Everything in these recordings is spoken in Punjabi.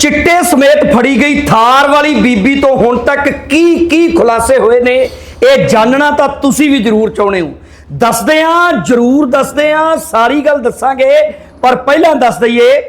ਚਿੱਟੇ ਸਮੇਤ ਫੜੀ ਗਈ ਥਾਰ ਵਾਲੀ ਬੀਬੀ ਤੋਂ ਹੁਣ ਤੱਕ ਕੀ ਕੀ ਖੁਲਾਸੇ ਹੋਏ ਨੇ? ਇਹ ਜਾਣਨਾ ਤਾਂ ਤੁਸੀਂ ਵੀ ਜ਼ਰੂਰ ਚਾਹੁੰਦੇ ਹੋ। ਦੱਸਦੇ ਆ ਜ਼ਰੂਰ ਦੱਸਦੇ ਆ ਸਾਰੀ ਗੱਲ ਦੱਸਾਂਗੇ। ਪਰ ਪਹਿਲਾਂ ਦੱਸ ਦਈਏ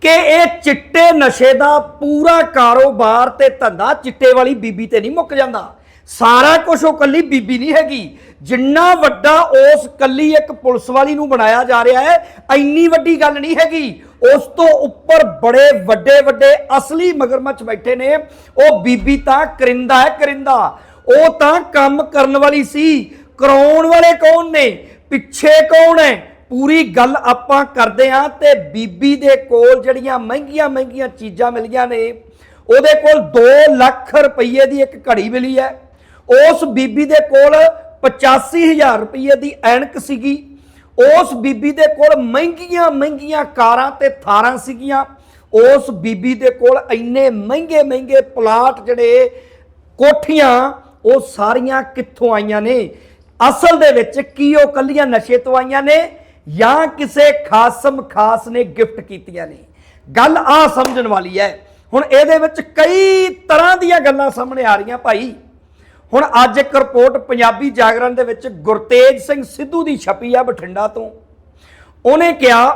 ਕਿ ਇਹ ਚਿੱਟੇ ਨਸ਼ੇ ਦਾ ਪੂਰਾ ਕਾਰੋਬਾਰ ਤੇ ਧੰਦਾ ਚਿੱਟੇ ਵਾਲੀ ਬੀਬੀ ਤੇ ਨਹੀਂ ਮੁੱਕ ਜਾਂਦਾ। ਸਾਰਾ ਕੁਝ ਉਹ ਕੱਲੀ ਬੀਬੀ ਨਹੀਂ ਹੈਗੀ। ਜਿੰਨਾ ਵੱਡਾ ਉਸ ਕੱਲੀ ਇੱਕ ਪੁਲਿਸ ਵਾਲੀ ਨੂੰ ਬਣਾਇਆ ਜਾ ਰਿਹਾ ਹੈ, ਇੰਨੀ ਵੱਡੀ ਗੱਲ ਨਹੀਂ ਹੈਗੀ। ਉਸ ਤੋਂ ਉੱਪਰ ਬੜੇ ਵੱਡੇ ਵੱਡੇ ਅਸਲੀ ਮਗਰਮੱਛ ਬੈਠੇ ਨੇ। ਉਹ ਬੀਬੀ ਤਾਂ ਕਰਿੰਦਾ ਹੈ, ਕਰਿੰਦਾ। ਉਹ ਤਾਂ ਕੰਮ ਕਰਨ ਵਾਲੀ ਸੀ। ਕਰਾਉਣ ਵਾਲੇ ਕੌਣ ਨੇ? ਪਿੱਛੇ ਕੌਣ ਹੈ? ਪੂਰੀ ਗੱਲ ਆਪਾਂ ਕਰਦੇ ਹਾਂ ਤੇ ਬੀਬੀ ਦੇ ਕੋਲ ਜਿਹੜੀਆਂ ਮਹਿੰਗੀਆਂ ਮਹਿੰਗੀਆਂ ਚੀਜ਼ਾਂ ਮਿਲੀਆਂ ਨੇ, ਉਹਦੇ ਕੋਲ 2 ਲੱਖ ਰੁਪਏ ਦੀ ਇੱਕ ਘੜੀ ਮਿਲੀ ਹੈ। ਉਸ ਬੀਬੀ ਦੇ ਕੋਲ 85000 ਰੁਪਏ ਦੀ ਐਨਕ ਸੀਗੀ। ਉਸ ਬੀਬੀ ਦੇ ਕੋਲ ਮਹਿੰਗੀਆਂ ਮਹਿੰਗੀਆਂ ਕਾਰਾਂ ਤੇ ਥਾਰਾਂ ਸੀਗੀਆਂ। ਉਸ ਬੀਬੀ ਦੇ ਕੋਲ ਇੰਨੇ ਮਹਿੰਗੇ ਮਹਿੰਗੇ ਪਲਾਟ ਜਿਹੜੇ ਕੋਠੀਆਂ, ਉਹ ਸਾਰੀਆਂ ਕਿੱਥੋਂ ਆਈਆਂ ਨੇ? ਅਸਲ ਦੇ ਵਿੱਚ ਕੀ ਉਹ ਕੱਲੀਆਂ ਨਸ਼ੇ ਤੋਂ ਆਈਆਂ ਨੇ ਜਾਂ ਕਿਸੇ ਖਾਸਮ ਖਾਸ ਨੇ ਗਿਫਟ ਕੀਤੀਆਂ ਨੇ? ਗੱਲ ਆ ਸਮਝਣ ਵਾਲੀ ਹੈ। ਹੁਣ ਇਹਦੇ ਵਿੱਚ ਕਈ ਤਰ੍ਹਾਂ ਦੀਆਂ ਗੱਲਾਂ ਸਾਹਮਣੇ ਆ ਰਹੀਆਂ ਭਾਈ। ਹੁਣ ਅੱਜ ਇੱਕ ਰਿਪੋਰਟ ਪੰਜਾਬੀ ਜਾਗਰਣ ਦੇ ਵਿੱਚ ਗੁਰਤੇਜ ਸਿੰਘ ਸਿੱਧੂ ਦੀ ਛਪੀ ਆ ਬਠਿੰਡਾ ਤੋਂ। ਉਹਨੇ ਕਿਹਾ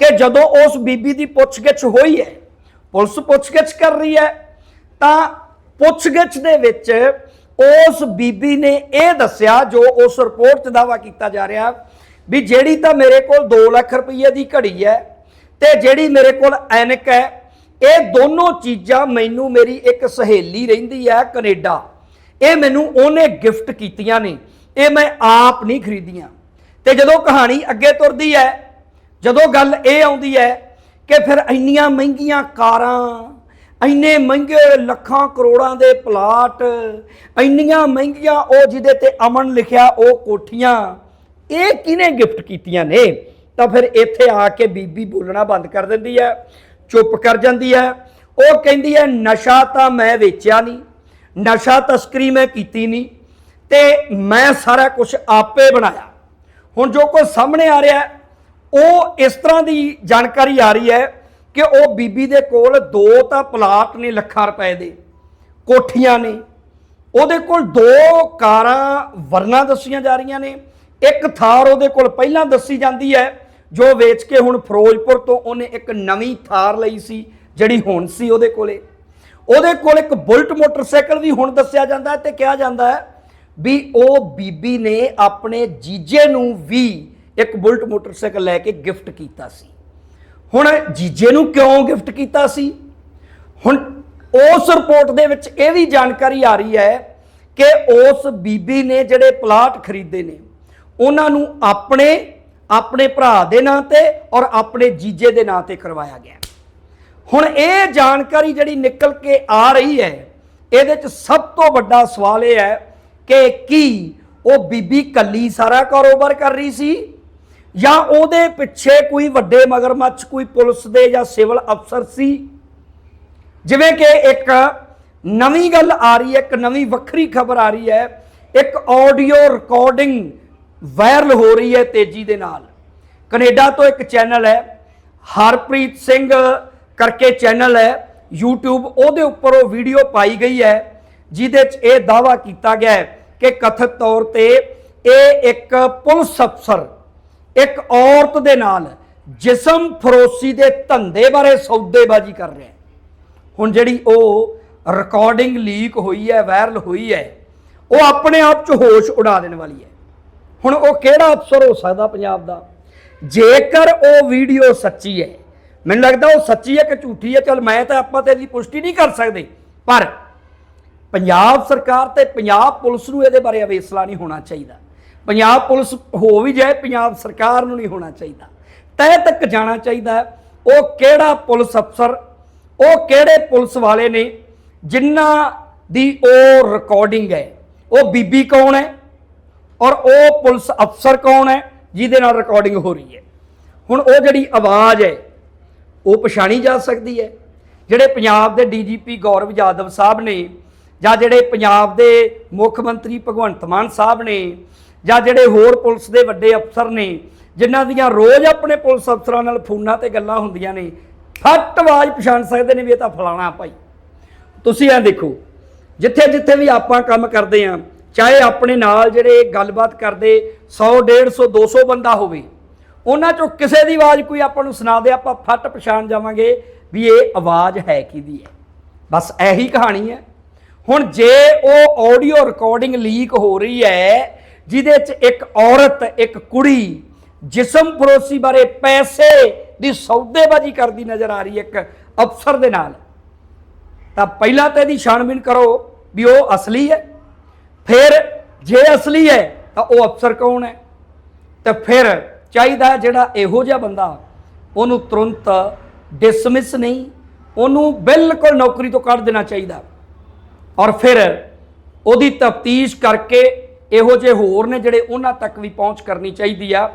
ਕਿ ਜਦੋਂ ਉਸ ਬੀਬੀ ਦੀ ਪੁੱਛਗਿੱਛ ਹੋਈ ਹੈ, ਪੁਲਿਸ ਪੁੱਛਗਿੱਛ ਕਰ ਰਹੀ ਹੈ, ਤਾਂ ਪੁੱਛਗਿੱਛ ਦੇ ਵਿੱਚ ਉਸ ਬੀਬੀ ਨੇ ਇਹ ਦੱਸਿਆ, ਜੋ ਉਸ ਰਿਪੋਰਟ 'ਚ ਦਾਵਾ ਕੀਤਾ ਜਾ ਰਿਹਾ, ਵੀ ਜਿਹੜੀ ਤਾਂ ਮੇਰੇ ਕੋਲ 2 ਲੱਖ ਰੁਪਏ ਦੀ ਘੜੀ ਹੈ ਤੇ ਜਿਹੜੀ ਮੇਰੇ ਕੋਲ ਐਨਕ ਹੈ, ਇਹ ਦੋਨੋਂ ਚੀਜ਼ਾਂ ਮੈਨੂੰ ਮੇਰੀ ਇੱਕ ਸਹੇਲੀ ਰਹਿੰਦੀ ਹੈ ਕੈਨੇਡਾ। ਇਹ ਮੈਨੂੰ ਉਹਨੇ ਗਿਫਟ ਕੀਤੀਆਂ ਨੇ। ਇਹ ਮੈਂ ਆਪ ਨਹੀਂ ਖਰੀਦੀਆਂ। ਤੇ ਜਦੋਂ ਕਹਾਣੀ ਅੱਗੇ ਤੁਰਦੀ ਹੈ, ਜਦੋਂ ਗੱਲ ਇਹ ਆਉਂਦੀ ਹੈ ਕਿ ਫਿਰ ਇੰਨੀਆਂ ਮਹਿੰਗੀਆਂ ਕਾਰਾਂ, ਇੰਨੇ ਮਹਿੰਗੇ ਲੱਖਾਂ ਕਰੋੜਾਂ ਦੇ ਪਲਾਟ, ਇੰਨੀਆਂ ਮਹਿੰਗੀਆਂ ਉਹ ਜਿਹਦੇ ਤੇ ਅਮਨ ਲਿਖਿਆ ਉਹ ਕੋਠੀਆਂ, ਇਹ ਕਿਹਨੇ ਗਿਫਟ ਕੀਤੀਆਂ ਨੇ? ਤਾਂ ਫਿਰ ਇੱਥੇ ਆ ਕੇ ਬੀਬੀ ਬੋਲਣਾ ਬੰਦ ਕਰ ਦਿੰਦੀ ਹੈ, ਚੁੱਪ ਕਰ ਜਾਂਦੀ ਹੈ। ਉਹ ਕਹਿੰਦੀ ਹੈ, ਨਸ਼ਾ ਤਾਂ ਮੈਂ ਵੇਚਿਆ ਨਹੀਂ। ਨਸ਼ਾ ਤਸਕਰੀ ਮੈਂ ਕੀਤੀ ਨਹੀਂ ਤੇ ਮੈਂ ਸਾਰਾ ਕੁਝ ਆਪੇ ਬਣਾਇਆ। ਹੁਣ ਜੋ ਕੁਝ ਸਾਹਮਣੇ ਆ ਰਿਹਾ, ਉਹ ਇਸ ਤਰ੍ਹਾਂ ਦੀ ਜਾਣਕਾਰੀ ਆ ਰਹੀ ਹੈ ਕਿ ਉਹ ਬੀਬੀ ਦੇ ਕੋਲ ਦੋ ਤਾਂ ਪਲਾਟ ਨੇ ਲੱਖਾਂ ਰੁਪਏ ਦੇ, ਕੋਠੀਆਂ ਨੇ। ਉਹਦੇ ਕੋਲ ਦੋ ਕਾਰਾਂ ਵਰਨਾ ਦੱਸੀਆਂ ਜਾ ਰਹੀਆਂ ਨੇ। ਇੱਕ ਥਾਰ ਉਹਦੇ ਕੋਲ ਪਹਿਲਾਂ ਦੱਸੀ ਜਾਂਦੀ ਹੈ, ਜੋ ਵੇਚ ਕੇ ਹੁਣ ਫਿਰੋਜ਼ਪੁਰ ਤੋਂ ਉਹਨੇ ਇੱਕ ਨਵੀਂ ਥਾਰ ਲਈ ਸੀ, ਜਿਹੜੀ ਹੁਣ ਸੀ ਉਹਦੇ ਕੋਲੇ। ਉਹਦੇ ਕੋਲ ਇੱਕ ਬੁਲਟ ਮੋਟਰਸਾਈਕਲ ਵੀ ਹੁਣ ਦੱਸਿਆ ਜਾਂਦਾ ਹੈ ਤੇ ਕਿਹਾ ਜਾਂਦਾ ਹੈ ਵੀ ਉਹ ਬੀਬੀ ਨੇ ਆਪਣੇ ਜੀਜੇ ਨੂੰ ਵੀ ਇੱਕ ਬੁਲਟ ਮੋਟਰਸਾਈਕਲ ਲੈ ਕੇ ਗਿਫਟ ਕੀਤਾ ਸੀ। ਹੁਣ ਜੀਜੇ ਨੂੰ ਕਿਉਂ ਗਿਫਟ ਕੀਤਾ ਸੀ? ਹੁਣ ਉਸ ਰਿਪੋਰਟ ਦੇ ਵਿੱਚ ਇਹ ਵੀ ਜਾਣਕਾਰੀ ਆ ਰਹੀ ਹੈ ਕਿ ਉਸ ਬੀਬੀ ਨੇ ਜਿਹੜੇ ਪਲਾਟ ਖਰੀਦੇ ਨੇ, ਉਹਨਾਂ ਨੂੰ ਆਪਣੇ ਆਪਣੇ ਭਰਾ ਦੇ ਨਾਂ ਤੇ ਔਰ ਆਪਣੇ ਜੀਜੇ ਦੇ ਨਾਂ ਤੇ ਕਰਵਾਇਆ ਗਿਆ। ਹੁਣ ਇਹ ਜਾਣਕਾਰੀ ਜਿਹੜੀ ਨਿਕਲ ਕੇ ਆ ਰਹੀ ਹੈ, ਇਹਦੇ ਚ ਸਭ ਤੋਂ ਵੱਡਾ ਸਵਾਲ ਇਹ ਹੈ ਕਿ ਕੀ ਉਹ ਬੀਬੀ ਕੱਲੀ ਸਾਰਾ ਕਾਰੋਬਾਰ ਕਰ ਰਹੀ ਸੀ? ਜਾਂ ਉਹਦੇ ਪਿੱਛੇ ਕੋਈ ਵੱਡੇ ਮਗਰਮੱਛ, ਕੋਈ ਪੁਲਿਸ ਦੇ ਜਾਂ ਸਿਵਲ ਅਫਸਰ ਸੀ? ਜਿਵੇਂ ਕਿ ਇੱਕ ਨਵੀਂ ਗੱਲ ਆ ਰਹੀ ਹੈ, ਇੱਕ ਨਵੀਂ ਵੱਖਰੀ ਖਬਰ ਆ ਰਹੀ ਹੈ, ਇੱਕ ਆਡੀਓ ਰਿਕਾਰਡਿੰਗ ਵਾਇਰਲ ਹੋ ਰਹੀ ਹੈ ਤੇਜ਼ੀ ਦੇ ਨਾਲ। ਕੈਨੇਡਾ ਤੋਂ ਇੱਕ ਚੈਨਲ ਹੈ, ਹਰਪ੍ਰੀਤ ਸਿੰਘ ਕਰਕੇ ਚੈਨਲ ਹੈ, YouTube, ਉਹਦੇ ਉੱਪਰ ਉਹ ਵੀਡੀਓ ਪਾਈ ਗਈ ਹੈ, ਜਿਹਦੇ 'ਚ ਇਹ ਦਾਵਾ ਕੀਤਾ ਗਿਆ ਹੈ ਕਿ ਕਥਿਤ ਤੌਰ ਤੇ ਇਹ ਇੱਕ ਪੁਲਿਸ ਅਫਸਰ, ਇੱਕ ਔਰਤ ਦੇ ਨਾਲ ਜਿਸਮ ਫਰੋਸ਼ੀ ਦੇ ਧੰਦੇ ਬਾਰੇ ਸੌਦੇਬਾਜ਼ੀ ਕਰ ਰਿਹਾ ਹੈ। ਹੁਣ ਜਿਹੜੀ ਉਹ ਰਿਕਾਰਡਿੰਗ ਲੀਕ ਹੋਈ ਹੈ ਵਾਇਰਲ ਹੋਈ ਹੈ, ਉਹ ਆਪਣੇ ਆਪ 'ਚ ਹੋਸ਼ ਉਡਾ ਦੇਣ ਵਾਲੀ ਹੈ। ਹੁਣ ਉਹ ਕਿਹੜਾ ਅਫਸਰ ਹੋ ਸਕਦਾ ਪੰਜਾਬ ਦਾ? ਜੇਕਰ ਉਹ ਵੀਡੀਓ ਸੱਚੀ ਹੈ ਮੈਨੂੰ ਲੱਗਦਾ ਉਹ ਸੱਚੀ ਹੈ ਕਿ ਝੂਠੀ ਹੈ? ਚਲ ਮੈਂ ਤਾਂ ਆਪਾਂ ਤੇ ਇਹਦੀ ਪੁਸ਼ਟੀ ਨਹੀਂ ਕਰ ਸਕਦੇ। ਪਰ ਪੰਜਾਬ ਸਰਕਾਰ ਤੇ ਪੰਜਾਬ ਪੁਲਿਸ ਨੂੰ ਇਹਦੇ ਬਾਰੇ ਅਵੇਸਲਾ ਨਹੀਂ ਹੋਣਾ ਚਾਹੀਦਾ। ਪੰਜਾਬ ਪੁਲਿਸ ਹੋ ਵੀ ਜਾਏ, ਪੰਜਾਬ ਸਰਕਾਰ ਨੂੰ ਨਹੀਂ ਹੋਣਾ ਚਾਹੀਦਾ। ਤੈ ਤੱਕ ਜਾਣਾ ਚਾਹੀਦਾ ਉਹ ਕਿਹੜਾ ਪੁਲਿਸ ਅਫਸਰ, ਉਹ ਕਿਹੜੇ ਪੁਲਿਸ ਵਾਲੇ ਨੇ, ਜਿਨ੍ਹਾਂ ਦੀ ਉਹ ਰਿਕਾਰਡਿੰਗ ਹੈ। ਉਹ ਬੀਬੀ ਕੌਣ ਹੈ? ਔਰ ਉਹ ਪੁਲਿਸ ਅਫਸਰ ਕੌਣ ਹੈ, ਜਿਹਦੇ ਨਾਲ ਰਿਕਾਰਡਿੰਗ ਹੋ ਰਹੀ ਹੈ। ਹੁਣ ਉਹ ਜਿਹੜੀ ਆਵਾਜ਼ ਹੈ ਉਹ ਪਛਾਣੀ ਜਾ ਸਕਦੀ ਹੈ। ਜਿਹੜੇ ਪੰਜਾਬ ਦੇ ਡੀਜੀਪੀ ਗੌਰਵ ਯਾਦਵ ਸਾਹਿਬ ਨੇ ਜਾਂ ਜਿਹੜੇ ਪੰਜਾਬ ਦੇ ਮੁੱਖ ਮੰਤਰੀ ਭਗਵੰਤ ਮਾਨ ਸਾਹਿਬ ਨੇ ਜਾਂ ਜਿਹੜੇ ਹੋਰ ਪੁਲਿਸ ਦੇ ਵੱਡੇ ਅਫਸਰ ਨੇ, ਜਿਨ੍ਹਾਂ ਦੀਆਂ ਰੋਜ਼ ਆਪਣੇ ਪੁਲਿਸ ਅਫਸਰਾਂ ਨਾਲ ਫੋਨਾਂ ਤੇ ਗੱਲਾਂ ਹੁੰਦੀਆਂ ਨੇ, ਫੱਟ ਆਵਾਜ਼ ਪਛਾਣ ਸਕਦੇ ਨੇ ਵੀ ਇਹ ਤਾਂ ਫਲਾਣਾ ਭਾਈ। ਤੁਸੀਂ ਇਹ ਦੇਖੋ, ਜਿੱਥੇ ਜਿੱਥੇ ਵੀ ਆਪਾਂ ਕੰਮ ਕਰਦੇ ਆ, ਚਾਹੇ ਆਪਣੇ ਨਾਲ ਜਿਹੜੇ ਗੱਲਬਾਤ ਕਰਦੇ 100 150 200 ਬੰਦਾ ਹੋਵੇ ਉਹਨਾਂ ਚੋਂ ਕਿਸੇ ਦੀ ਆਵਾਜ਼ ਕੋਈ ਆਪਾਂ ਨੂੰ ਸੁਣਾ ਦੇ, ਆਪਾਂ ਫੱਟ ਪਛਾਣ ਜਾਵਾਂਗੇ ਵੀ ਇਹ ਆਵਾਜ਼ ਹੈ ਕਿਹਦੀ ਹੈ। ਬਸ ਇਹੀ ਕਹਾਣੀ ਹੈ। ਹੁਣ ਜੇ ਉਹ ਆਡੀਓ ਰਿਕਾਰਡਿੰਗ ਲੀਕ ਹੋ ਰਹੀ ਹੈ, ਜਿਹਦੇ 'ਚ ਇੱਕ ਔਰਤ, ਇੱਕ ਕੁੜੀ ਜਿਸਮ ਫਰੋਸ਼ੀ ਬਾਰੇ ਪੈਸੇ ਦੀ ਸੌਦੇਬਾਜ਼ੀ ਕਰਦੀ ਨਜ਼ਰ ਆ ਰਹੀ ਹੈ ਇੱਕ ਅਫਸਰ ਦੇ ਨਾਲ। ਤਾਂ ਪਹਿਲਾਂ ਤਾਂ ਇਹਦੀ ਛਾਣਬੀਨ ਕਰੋ ਵੀ ਉਹ ਅਸਲੀ ਹੈ। ਫਿਰ ਜੇ ਅਸਲੀ ਹੈ, ਤਾਂ ਉਹ ਅਫਸਰ ਕੌਣ ਹੈ? ਤੇ ਫਿਰ ਚਾਹੀਦਾ ਜਿਹੜਾ ਇਹੋ ਜਿਹਾ ਬੰਦਾ ਉਹਨੂੰ ਤੁਰੰਤ ਡਿਸਮਿਸ ਨਹੀਂ, ਉਹਨੂੰ ਬਿਲਕੁਲ ਨੌਕਰੀ ਤੋਂ ਕੱਢ ਦੇਣਾ ਚਾਹੀਦਾ। ਔਰ ਫਿਰ ਉਹਦੀ ਤਫਤੀਸ਼ ਕਰਕੇ ਇਹੋ ਜਿਹੇ ਹੋਰ ਨੇ ਜਿਹੜੇ ਉਹਨਾਂ ਤੱਕ ਵੀ ਪਹੁੰਚ ਕਰਨੀ ਚਾਹੀਦੀ ਆ।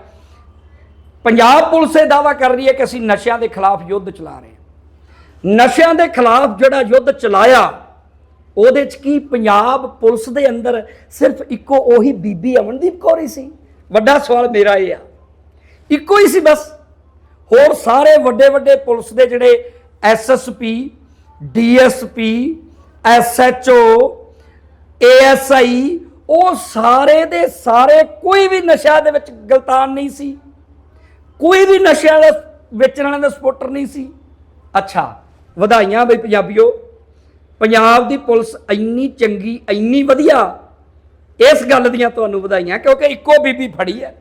ਪੰਜਾਬ ਪੁਲਿਸ ਇਹ ਦਾਵਾ ਕਰ ਰਹੀ ਹੈ ਕਿ ਅਸੀਂ ਨਸ਼ਿਆਂ ਦੇ ਖਿਲਾਫ ਯੁੱਧ ਚਲਾ ਰਹੇ ਹਾਂ। ਨਸ਼ਿਆਂ ਦੇ ਖਿਲਾਫ ਜਿਹੜਾ ਯੁੱਧ ਚਲਾਇਆ, ਉਹਦੇ ਚ ਕੀ ਪੰਜਾਬ ਪੁਲਿਸ ਦੇ ਅੰਦਰ ਸਿਰਫ ਇੱਕੋ ਉਹੀ ਬੀਬੀ ਅਮਨਦੀਪ ਕੌਰ ਹੀ ਸੀ? ਵੱਡਾ ਸਵਾਲ ਮੇਰਾ ਇਹ ਆ। ਇੱਕੋ ਹੀ ਸੀ ਬਸ। ਹੋਰ ਸਾਰੇ ਵੱਡੇ ਵੱਡੇ ਪੁਲਿਸ ਦੇ ਜਿਹੜੇ ਐਸਐਸਪੀ ਡੀਐਸਪੀ ਐਸਐਚਓ ਏਐਸਆਈ ਉਹ ਸਾਰੇ ਦੇ ਸਾਰੇ ਕੋਈ ਵੀ ਨਸ਼ਾ ਦੇ ਵਿੱਚ ਗਲਤਾਨ ਨਹੀਂ ਸੀ। ਕੋਈ ਵੀ ਨਸ਼ਿਆਂ ਦਾ ਵੇਚਣ ਵਾਲਿਆਂ ਦਾ ਸਪੋਰਟਰ ਨਹੀਂ ਸੀ। ਅੱਛਾ, ਵਧਾਈਆਂ ਬਈ ਪੰਜਾਬੀਓ। ਪੰਜਾਬ ਦੀ ਪੁਲਿਸ ਇੰਨੀ ਚੰਗੀ, ਇੰਨੀ ਵਧੀਆ। ਇਸ ਗੱਲ ਦੀਆਂ ਤੁਹਾਨੂੰ ਵਧਾਈਆਂ, ਕਿਉਂਕਿ ਇੱਕੋ ਬੀਬੀ ਫੜੀ ਹੈ।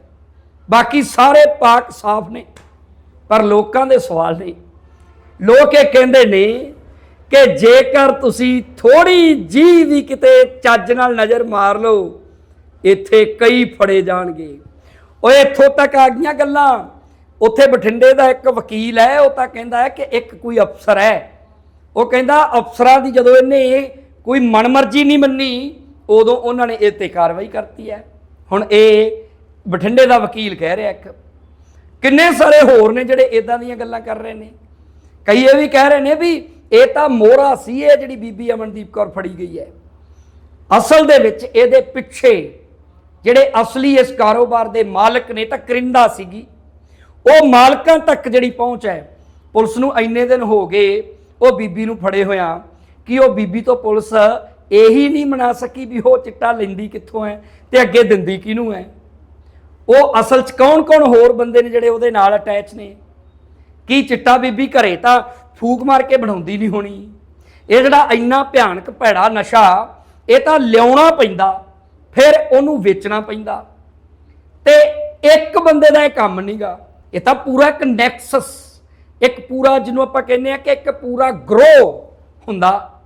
ਬਾਕੀ ਸਾਰੇ ਪਾਕ ਸਾਫ਼ ਨੇ, ਪਰ ਲੋਕਾਂ ਦੇ ਸਵਾਲ ਨੇ। ਲੋਕ ਇਹ ਕਹਿੰਦੇ ਨੇ ਕਿ ਜੇਕਰ ਤੁਸੀਂ ਥੋੜੀ ਜੀ ਵੀ ਕਿਤੇ ਚੱਜ ਨਾਲ ਨਜ਼ਰ ਮਾਰ ਲਓ, ਇੱਥੇ ਕਈ ਫੜੇ ਜਾਣਗੇ। ਓਏ ਇੱਥੋਂ ਤੱਕ ਆ ਗਈਆਂ ਗੱਲਾਂ। ਉੱਥੇ ਬਠਿੰਡੇ ਦਾ ਇੱਕ ਵਕੀਲ ਹੈ, ਉਹ ਤਾਂ ਕਹਿੰਦਾ ਹੈ ਕਿ ਇੱਕ ਕੋਈ ਅਫਸਰ ਹੈ। ਉਹ ਕਹਿੰਦਾ, ਅਫਸਰਾਂ ਦੀ ਜਦੋਂ ਇਹਨੇ ਕੋਈ ਮਨਮਰਜ਼ੀ ਨਹੀਂ ਮੰਨੀ, ਉਦੋਂ ਉਹਨਾਂ ਨੇ ਇਹ ਤੇ ਕਾਰਵਾਈ ਕਰਤੀ ਹੈ। ਹੁਣ ਇਹ ਬਠਿੰਡੇ ਦਾ ਵਕੀਲ ਕਹਿ ਰਿਹਾ ਇੱਕ, ਕਿੰਨੇ ਸਾਰੇ ਹੋਰ ਨੇ ਜਿਹੜੇ ਇਦਾਂ ਦੀਆਂ ਗੱਲਾਂ ਕਰ ਰਹੇ ਨੇ? ਕਈ ਇਹ ਵੀ ਕਹਿ ਰਹੇ ਨੇ ਵੀ ਇਹ ਤਾਂ ਮੋਹਰਾ ਸੀ, ਇਹ ਜਿਹੜੀ ਬੀਬੀ ਅਮਨਦੀਪ ਕੌਰ ਫੜੀ ਗਈ ਹੈ। ਅਸਲ ਦੇ ਵਿੱਚ ਇਹਦੇ ਪਿੱਛੇ ਜਿਹੜੇ ਅਸਲੀ ਇਸ ਕਾਰੋਬਾਰ ਦੇ ਮਾਲਕ ਨੇ ਤਾਂ ਕਰਿੰਦਾ ਸੀਗੀ। ਉਹ ਮਾਲਕਾਂ ਤੱਕ ਜਿਹੜੀ ਪਹੁੰਚ ਹੈ, ਪੁਲਿਸ ਨੂੰ ਇੰਨੇ ਦਿਨ ਹੋ ਗਏ ਉਹ ਬੀਬੀ ਨੂੰ ਫੜੇ ਹੋਇਆ ਕਿ ਉਹ ਬੀਬੀ ਤੋਂ ਪੁਲਿਸ ਇਹੀ ਨਹੀਂ ਮਨਾ ਸਕੀ ਵੀ ਉਹ ਚਿੱਟਾ ਲੈਂਦੀ ਕਿੱਥੋਂ ਹੈ ਤੇ ਅੱਗੇ ਦਿੰਦੀ ਕਿਹਨੂੰ ਹੈ। ਉਹ ਅਸਲ 'ਚ ਕੌਣ-ਕੌਣ ਹੋਰ ਬੰਦੇ ਨੇ ਜਿਹੜੇ ਉਹਦੇ ਨਾਲ ਅਟੈਚ ਨੇ? ਕੀ ਚਿੱਟਾ ਬੀਬੀ ਘਰੇ ਤਾਂ ਫੂਕ ਮਾਰ ਕੇ ਬਣਾਉਂਦੀ ਨਹੀਂ ਹੋਣੀ? ਇਹ ਜਿਹੜਾ ਇੰਨਾ ਭਿਆਨਕ ਭੈੜਾ ਨਸ਼ਾ, ਇਹ ਤਾਂ ਲਿਆਉਣਾ ਪੈਂਦਾ, ਫਿਰ ਉਹਨੂੰ ਵੇਚਣਾ ਪੈਂਦਾ। ਤੇ ਇੱਕ ਬੰਦੇ ਦਾ ਇਹ ਕੰਮ ਨਹੀਂਗਾ ਇਹ ਤਾਂ ਪੂਰਾ ਇੱਕ ਨੈਕਸਸ, ਇੱਕ ਪੂਰਾ ਜਿਹਨੂੰ ਆਪਾਂ ਕਹਿੰਦੇ ਆ ਕਿ ਇੱਕ ਪੂਰਾ ਗਰੋ ਹੁੰਦਾ।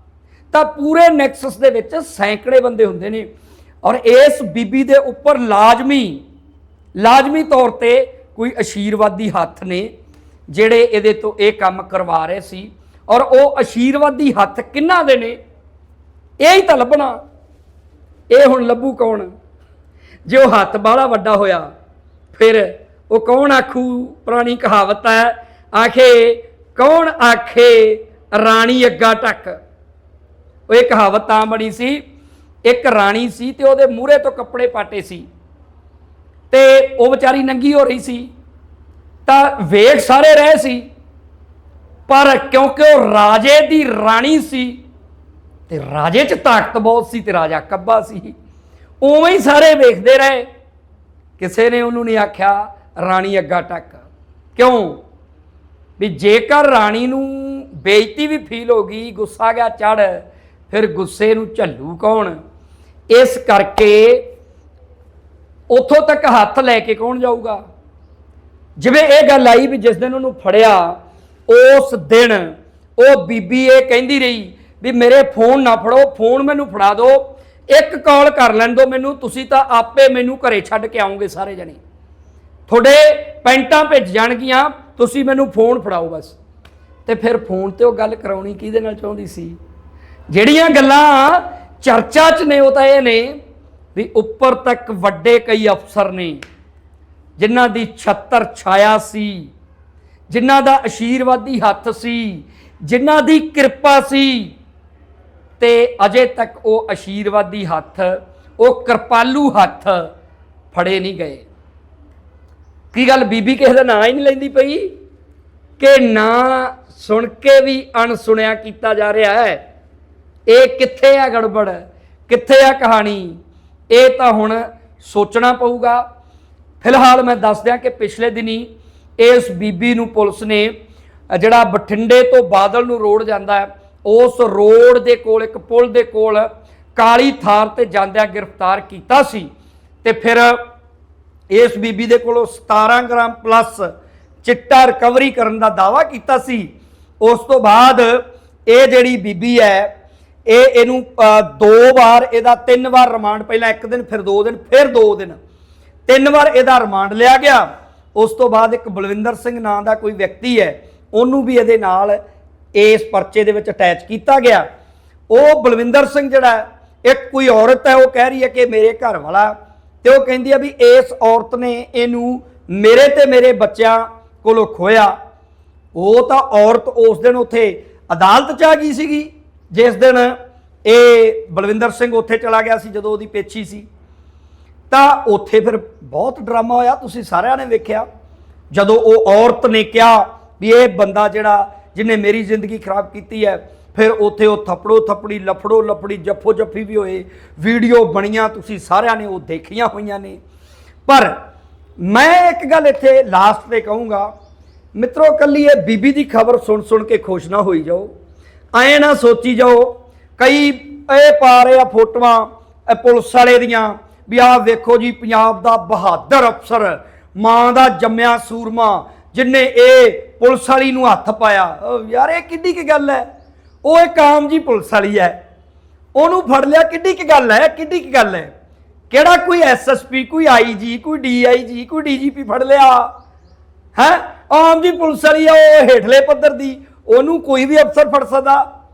ਤਾਂ ਪੂਰੇ ਨੈਕਸਸ ਦੇ ਵਿੱਚ ਸੈਂਕੜੇ ਬੰਦੇ ਹੁੰਦੇ ਨੇ ਔਰ ਇਸ ਬੀਬੀ ਦੇ ਉੱਪਰ ਲਾਜ਼ਮੀ ਲਾਜ਼ਮੀ ਤੌਰ ਤੇ ਕੋਈ ਅਸ਼ੀਰਵਾਦੀ ਹੱਥ ਨੇ ਜਿਹੜੇ ਇਹਦੇ ਤੋਂ ਇਹ ਕੰਮ ਕਰਵਾ ਰਹੇ ਸੀ ਔਰ ਉਹ ਅਸ਼ੀਰਵਾਦੀ ਹੱਥ ਕਿੰਨਾ ਦੇ ਨੇ? ਇਹ ਹੀ ਤਾਂ ਲੱਭਣਾ। ਇਹ ਹੁਣ ਲੱਭੂ ਕੌਣ? ਜੇ ਉਹ ਹੱਥ ਬਾਹਲਾ ਵੱਡਾ ਹੋਇਆ, ਫਿਰ ਉਹ ਕੌਣ ਆਖੂ? ਪੁਰਾਣੀ ਕਹਾਵਤ ਹੈ, ਆਖੇ, ਕੌਣ ਆਖੇ, ਰਾਣੀ ਅੱਗਾ ਟੱਕ। ਉਹ ਇਹ ਕਹਾਵਤ ਤਾਂ ਬਣੀ ਸੀ, ਇੱਕ ਰਾਣੀ ਸੀ ਤੇ ਉਹਦੇ ਮੂਹਰੇ ਤੋਂ ਕੱਪੜੇ ਪਾਟੇ ਸੀ। ਤੇ ਉਹ ਵਿਚਾਰੀ ਨੰਗੀ ਹੋ ਰਹੀ ਸੀ, ਤਾਂ ਵੇਖ ਸਾਰੇ ਰਹੇ ਸੀ, ਪਰ ਕਿਉਂਕਿ ਉਹ ਰਾਜੇ ਦੀ ਰਾਣੀ ਸੀ, ਤੇ ਰਾਜੇ 'ਚ ਤਾਕਤ ਬਹੁਤ ਸੀ ਤੇ ਰਾਜਾ ਕੱਬਾ ਸੀ, ਉਵੇਂ ਹੀ ਸਾਰੇ ਵੇਖਦੇ ਰਹੇ। ਕਿਸੇ ਨੇ ਉਹਨੂੰ ਨਹੀਂ ਆਖਿਆ, ਰਾਣੀ ਅੱਗਾ ਟੱਕ। ਕਿਉਂ? ਵੀ ਜੇਕਰ ਰਾਣੀ ਨੂੰ ਬੇਇੱਜ਼ਤੀ ਵੀ ਫੀਲ ਹੋ ਗਈ, ਗੁੱਸਾ ਗਿਆ ਚੜ ਫਿਰ ਗੁੱਸੇ ਨੂੰ ਝੱਲੂ ਕੌਣ? ਇਸ ਕਰਕੇ ਉੱਥੋਂ ਤੱਕ ਹੱਥ ਲੈ ਕੇ ਕੌਣ ਜਾਊਗਾ? ਜਿਵੇਂ ਇਹ ਗੱਲ ਆਈ ਵੀ ਜਿਸ ਦਿਨ ਉਹਨੂੰ ਫੜਿਆ, ਉਸ ਦਿਨ ਉਹ ਬੀਬੀ ਇਹ ਕਹਿੰਦੀ ਰਹੀ ਵੀ ਮੇਰੇ ਫੋਨ ਨਾ ਫੜੋ, ਫੋਨ ਮੈਨੂੰ ਫੜਾ ਦਿਓ ਇੱਕ ਕਾਲ ਕਰ ਲੈਣ ਦਿਓ ਮੈਨੂੰ, ਤੁਸੀਂ ਤਾਂ ਆਪੇ ਮੈਨੂੰ ਘਰੇ ਛੱਡ ਕੇ ਆਉਂਗੇ ਸਾਰੇ ਜਣੇ। ਤੁਹਾਡੇ ਪੈਂਟਾਂ ਭੇਜ ਜਾਣਗੀਆਂ, ਤੁਸੀਂ ਮੈਨੂੰ ਫੋਨ ਫੜਾਓ ਬਸ। ਤੇ ਫਿਰ ਫੋਨ ਤੇ ਉਹ ਗੱਲ ਕਰਾਉਣੀ ਕਿਹਦੇ ਨਾਲ ਚਾਹੁੰਦੀ ਸੀ? ਜਿਹੜੀਆਂ ਗੱਲਾਂ ਚਰਚਾ 'ਚ ਨੇ ਉਹ ਤਾਂ ਇਹ ਨੇ ਵੀ ਉੱਪਰ ਤੱਕ ਵੱਡੇ ਕਈ ਅਫਸਰ ਨੇ, ਜਿਨ੍ਹਾਂ ਦੀ ਛੱਤਰ ਛਾਇਆ ਸੀ, ਜਿਨ੍ਹਾਂ ਦਾ ਅਸ਼ੀਰਵਾਦੀ ਹੱਥ ਸੀ, ਜਿਨ੍ਹਾਂ ਦੀ ਕਿਰਪਾ ਸੀ, ਤੇ ਅਜੇ ਤੱਕ ਉਹ ਅਸ਼ੀਰਵਾਦੀ ਹੱਥ, ਉਹ ਕਿਰਪਾਲੂ ਹੱਥ ਫੜੇ ਨਹੀਂ ਗਏ। ਕੀ ਗੱਲ ਬੀਬੀ ਕਿਸੇ ਦਾ ਨਾਂ ਹੀ ਨਹੀਂ ਲੈਂਦੀ ਪਈ? ਕਿ ਨਾਂ ਸੁਣ ਕੇ ਵੀ ਅਣਸੁਣਿਆ ਕੀਤਾ ਜਾ ਰਿਹਾ ਹੈ। ਇਹ ਕਿੱਥੇ ਆ ਗੜਬੜ? ਕਿੱਥੇ ਆ ਕਹਾਣੀ? ਇਹ ਤਾਂ ਹੁਣ ਸੋਚਣਾ ਪਊਗਾ। ਫਿਲਹਾਲ ਮੈਂ ਦੱਸ ਦਿਆਂ ਕਿ ਪਿਛਲੇ ਦਿਨੀ ਇਸ ਬੀਬੀ ਨੂੰ ਪੁਲਿਸ ਨੇ, ਜਿਹੜਾ ਬਠਿੰਡੇ ਤੋਂ ਬਾਦਲ ਨੂੰ ਰੋਡ ਜਾਂਦਾ ਹੈ, ਉਸ ਰੋਡ ਦੇ ਕੋਲ, ਇੱਕ ਪੁਲ ਦੇ ਕੋਲ ਕਾਲੀ ਥਾਰ ਤੇ ਜਾਂਦਿਆਂ ਗ੍ਰਿਫਤਾਰ ਕੀਤਾ ਸੀ। ਤੇ ਫਿਰ ਇਸ ਬੀਬੀ ਦੇ ਕੋਲੋਂ 17 ਗ੍ਰਾਮ ਪਲੱਸ ਚਿੱਟਾ ਰਿਕਵਰੀ ਕਰਨ ਦਾ ਦਾਵਾ ਕੀਤਾ ਸੀ। ਉਸ ਤੋਂ ਬਾਅਦ ਇਹ ਜਿਹੜੀ ਬੀਬੀ ਹੈ ਇਹ ਇਹਨੂੰ ਦੋ ਵਾਰ ਇਹਦਾ ਤਿੰਨ ਵਾਰ ਰਿਮਾਂਡ, ਪਹਿਲਾਂ ਇੱਕ ਦਿਨ, ਫਿਰ ਦੋ ਦਿਨ, ਫਿਰ ਦੋ ਦਿਨ। ਤਿੰਨ ਵਾਰ ਇਹਦਾ ਰਿਮਾਂਡ ਲਿਆ ਗਿਆ। ਉਸ ਤੋਂ ਬਾਅਦ ਇੱਕ ਬਲਵਿੰਦਰ ਸਿੰਘ ਨਾਂ ਦਾ ਕੋਈ ਵਿਅਕਤੀ ਹੈ, ਉਹਨੂੰ ਵੀ ਇਹਦੇ ਨਾਲ ਇਸ ਪਰਚੇ ਦੇ ਵਿੱਚ ਅਟੈਚ ਕੀਤਾ ਗਿਆ। ਉਹ ਬਲਵਿੰਦਰ ਸਿੰਘ ਜਿਹੜਾ ਇੱਕ ਕੋਈ ਔਰਤ ਹੈ, ਉਹ ਕਹਿ ਰਹੀ ਹੈ ਕਿ ਮੇਰੇ ਘਰ ਵਾਲਾ ਤੇ ਉਹ ਕਹਿੰਦੀ ਆ ਵੀ ਇਸ ਔਰਤ ਨੇ ਇਹਨੂੰ ਮੇਰੇ ਤੇ ਮੇਰੇ ਬੱਚਿਆਂ ਕੋਲੋਂ ਖੋਇਆ ਉਹ ਤਾਂ ਔਰਤ ਉਸ ਦਿਨ ਉੱਥੇ ਅਦਾਲਤ 'ਚ ਆ ਗਈ ਸੀਗੀ। ਜਿਸ ਦਿਨ ਇਹ ਬਲਵਿੰਦਰ ਸਿੰਘ ਉੱਥੇ ਚਲਾ ਗਿਆ ਸੀ, ਜਦੋਂ ਉਹਦੀ ਪੇਛੀ ਸੀ, ਤਾਂ ਉੱਥੇ ਫਿਰ ਬਹੁਤ ਡਰਾਮਾ ਹੋਇਆ। ਤੁਸੀਂ ਸਾਰਿਆਂ ਨੇ ਵੇਖਿਆ, ਜਦੋਂ ਉਹ ਔਰਤ ਨੇ ਕਿਹਾ ਵੀ ਇਹ ਬੰਦਾ ਜਿਹੜਾ ਜਿਹਨੇ ਮੇਰੀ ਜ਼ਿੰਦਗੀ ਖਰਾਬ ਕੀਤੀ ਹੈ, ਫਿਰ ਉੱਥੇ ਉਹ ਥੱਪੜੋ ਥੱਪੜੀ, ਲਫੜੋ ਲਫੜੀ, ਜੱਫੋ ਜੱਫੀ ਵੀ ਹੋਏ, ਵੀਡੀਓ ਬਣੀਆਂ, ਤੁਸੀਂ ਸਾਰਿਆਂ ਨੇ ਉਹ ਦੇਖੀਆਂ ਹੋਈਆਂ ਨੇ। ਪਰ ਮੈਂ ਇੱਕ ਗੱਲ ਇੱਥੇ ਲਾਸਟ ਤੇ ਕਹੂੰਗਾ, ਮਿੱਤਰੋ, ਕੱਲੀ ਇਹ ਬੀਬੀ ਦੀ ਖਬਰ ਸੁਣ ਸੁਣ ਕੇ ਖੁਸ਼ ਨਾ ਹੋਈ ਜਾਓ। ਐ ਨਾ ਸੋਚੀ ਜਾਓ, ਕਈ ਇਹ ਪਾ ਰਹੇ ਆ ਫੋਟੋਆਂ, ਇਹ ਪੁਲਿਸ ਵਾਲੇ ਦੀਆਂ, ਵੀ ਆਹ ਵੇਖੋ ਜੀ, ਪੰਜਾਬ ਦਾ ਬਹਾਦਰ ਅਫਸਰ, ਮਾਂ ਦਾ ਜੰਮਿਆ ਸੂਰਮਾ, ਜਿਨੇ ਇਹ ਪੁਲਿਸ ਵਾਲੀ ਨੂੰ ਹੱਥ ਪਾਇਆ। ਯਾਰ, ਇਹ ਕਿੱਡੀ ਕੀ ਗੱਲ ਹੈ? ਉਹ ਇੱਕ ਆਮ ਜੀ ਪੁਲਿਸ ਵਾਲੀ ਹੈ। ਉਹਨੂੰ ਫੜ ਲਿਆ, ਕਿੱਡੀ ਕੀ ਗੱਲ ਹੈ? ਕਿੱਡੀ ਕੀ ਗੱਲ ਹੈ? ਕਿਹੜਾ ਕੋਈ ਐਸਐਸਪੀ ਕੋਈ ਆਈਜੀ ਕੋਈ ਡੀਆਈਜੀ ਕੋਈ ਡੀਜੀਪੀ ਫੜ ਲਿਆ? ਹੈ? ਆਮ ਜੀ ਪੁਲਿਸ ਵਾਲੀ ਆ, ਉਹ ਹੇਠਲੇ ਪੱਧਰ ਦੀ ਉਹਨੂੰ ਕੋਈ ਵੀ ਅਫਸਰ ਫੜ ਸਕਦਾ।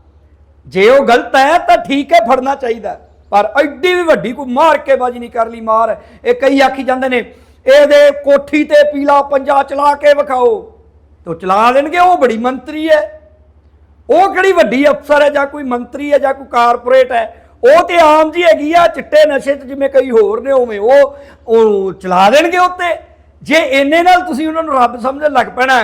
ਜੇ ਉਹ ਗਲਤ ਹੈ, ਤਾਂ ਠੀਕ ਹੈ, ਫੜਨਾ ਚਾਹੀਦਾ। ਪਰ ਐਡੀ ਵੀ ਵੱਡੀ ਕੋਈ ਮਾਰ ਕੇ ਬਾਜੀ ਨਹੀਂ ਕਰ ਲਈ, ਮਾਰ। ਇਹ ਕਈ ਆਖੀ ਜਾਂਦੇ ਨੇ, ਇਹਦੇ ਕੋਠੀ ਤੇ ਪੀਲਾ ਪੰਜਾ ਚਲਾ ਕੇ ਵਿਖਾਓ। ਤੋ ਚਲਾ ਦੇਣਗੇ, ਉਹ ਬੜੀ ਮੰਤਰੀ ਹੈ। ਉਹ ਕਿਹੜੀ ਵੱਡੀ ਅਫਸਰ ਹੈ, ਜਾਂ ਕੋਈ ਮੰਤਰੀ ਹੈ, ਜਾਂ ਕੋਈ ਕਾਰਪੋਰੇਟ ਹੈ? ਉਹ ਤੇ ਆਮ ਜੀ ਹੈਗੀ ਆ, ਚਿੱਟੇ ਨਸ਼ੇ 'ਚ ਜਿਵੇਂ ਕਈ ਹੋਰ ਨੇ, ਉਵੇਂ ਉਹ ਉਹ ਚਲਾ ਦੇਣਗੇ ਉੱਤੇ। ਜੇ ਇੰਨੇ ਨਾਲ ਤੁਸੀਂ ਉਹਨਾਂ ਨੂੰ ਰੱਬ ਸਮਝਣ ਲੱਗ ਪੈਣਾ,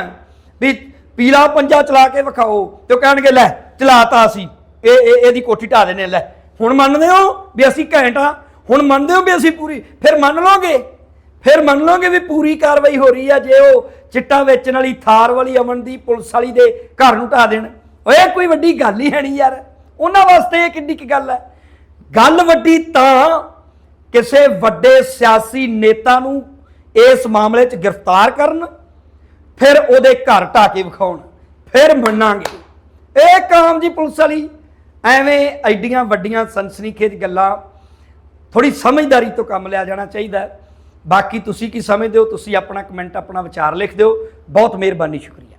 ਵੀ ਪੀਲਾ ਪੰਜਾ ਚਲਾ ਕੇ ਵਿਖਾਓ ਤੇ ਉਹ ਕਹਿਣਗੇ, ਲੈ, ਚਲਾਤਾ ਅਸੀਂ। ਇਹ ਇਹ, ਇਹਦੀ ਕੋਠੀ ਢਾ ਦੇਣੇ ਲੈ। ਹੁਣ ਮੰਨਦੇ ਹੋ ਵੀ ਅਸੀਂ ਘੈਂਟ ਘੈਂਟਾ ਹੁਣ ਮੰਨਦੇ ਹੋ ਵੀ ਅਸੀਂ ਪੂਰੀ? ਫਿਰ ਮੰਨ ਲਓਗੇ? ਫਿਰ ਮੰਨ ਲਓਗੇ ਵੀ ਪੂਰੀ ਕਾਰਵਾਈ ਹੋ ਰਹੀ ਆ ਜੇ ਉਹ ਚਿੱਟਾ ਵੇਚਣ ਵਾਲੀ ਥਾਰ ਵਾਲੀ ਅਮਨਦੀਪ ਪੁਲਿਸ ਵਾਲੀ ਦੇ ਘਰ ਨੂੰ ਢਾ ਦੇਣ? ਓਏ ਕੋਈ ਵੱਡੀ ਗੱਲ ਹੀ ਹੈ ਨਹੀਂ ਯਾਰ। ਉਹਨਾਂ ਵਾਸਤੇ ਇਹ ਕਿੱਡੀ ਕੀ ਗੱਲ ਹੈ। ਗੱਲ ਵੱਡੀ ਤਾਂ ਕਿਸੇ ਵੱਡੇ ਸਿਆਸੀ ਨੇਤਾ ਨੂੰ ਇਸ ਮਾਮਲੇ 'ਚ ਗ੍ਰਿਫਤਾਰ ਕਰਨ ਫਿਰ ਉਹਦੇ ਘਰ ਢਾ ਕੇ ਵਿਖਾਉਣ, ਫਿਰ ਮੰਨਾਂਗੇ। ਇਹ ਕਾਮ ਜੀ ਪੁਲਿਸ ਵਾਲੀ ਐਵੇਂ ਐਡੀਆਂ ਵੱਡੀਆਂ ਸਨਸਨੀਖੇਜ ਗੱਲਾਂ ਥੋੜੀ ਸਮਝਦਾਰੀ ਤੋਂ ਕੰਮ ਲਿਆ ਜਾਣਾ ਚਾਹੀਦਾ ਬਾਕੀ ਤੁਸੀਂ ਕੀ ਸਮਝਦੇ ਹੋ, ਤੁਸੀਂ ਆਪਣਾ ਕਮੈਂਟ ਆਪਣਾ ਵਿਚਾਰ ਲਿਖ ਦਿਓ। ਬਹੁਤ ਮਿਹਰਬਾਨੀ, ਸ਼ੁਕਰੀਆ।